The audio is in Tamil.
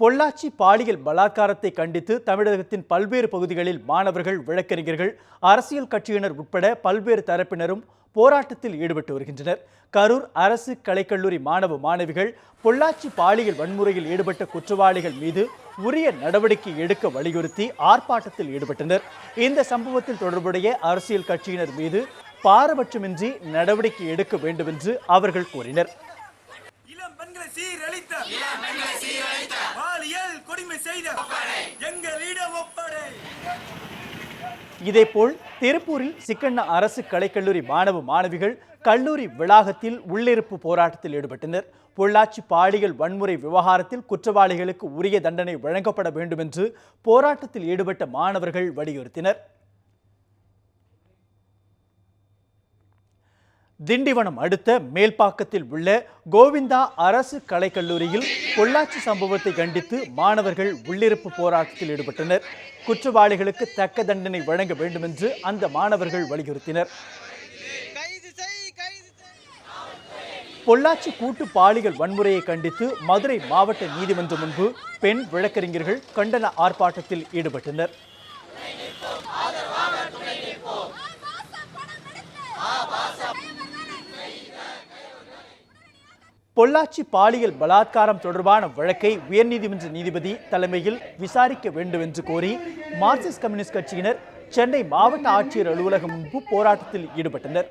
பொள்ளாச்சி பாலியல் பலாத்காரத்தை கண்டித்து தமிழகத்தின் பல்வேறு பகுதிகளில் மாணவர்கள் வழக்கறிஞர்கள் அரசியல் கட்சியினர் உட்பட பல்வேறு தரப்பினரும் போராட்டத்தில் ஈடுபட்டு வருகின்றனர். கரூர் அரசு கலைக்கல்லூரி மாணவ மாணவிகள் பொள்ளாச்சி பாலியல் வன்முறையில் ஈடுபட்ட குற்றவாளிகள் மீது உரிய நடவடிக்கை எடுக்க வலியுறுத்தி ஆர்ப்பாட்டத்தில் ஈடுபட்டனர். இந்த சம்பவத்தில் தொடர்புடைய அரசியல் கட்சியினர் மீது பாரபட்சமின்றி நடவடிக்கை எடுக்க வேண்டும் என்று அவர்கள் கூறினர். இளம் பெண்களை சீரழித்த பாலியல் கொடுமை செய்த எங்களிடம் ஒப்படை. இதேபோல் திருப்பூரில் சிக்கண்ண அரசு கலைக்கல்லூரி மாணவ மாணவிகள் கல்லூரி வளாகத்தில் உள்ளிருப்பு போராட்டத்தில் ஈடுபட்டனர். பொள்ளாச்சி பாலியல் வன்முறை விவகாரத்தில் குற்றவாளிகளுக்கு உரிய தண்டனை வழங்கப்பட வேண்டும் என்று போராட்டத்தில் ஈடுபட்ட மாணவர்கள் வலியுறுத்தினர். திண்டிவனம் அடுத்த மேல்பாக்கத்தில் உள்ள கோவிந்தா அரசு கலைக்கல்லூரியில் பொள்ளாச்சி சம்பவத்தை கண்டித்து மாணவர்கள் உள்ளிருப்பு போராட்டத்தில் ஈடுபட்டனர். குற்றவாளிகளுக்கு தக்க தண்டனை வழங்க வேண்டும் என்று அந்த மாணவர்கள் வலியுறுத்தினர். பொள்ளாச்சி கூட்டு பாலியல் வன்முறையை கண்டித்து மதுரை மாவட்ட நீதிமன்றம் முன்பு பெண் வழக்கறிஞர்கள் கண்டன ஆர்ப்பாட்டத்தில் ஈடுபட்டனர். பொள்ளாச்சி பாலியல் பலாத்காரம் தொடர்பான வழக்கை உயர்நீதிமன்ற நீதிபதி தலைமையில் விசாரிக்க வேண்டும் என்று கோரி மார்க்சிஸ்ட் கம்யூனிஸ்ட் கட்சியினர் சென்னை மாவட்ட ஆட்சியர் அலுவலகம் முன்பு போராட்டத்தில் ஈடுபட்டனர்.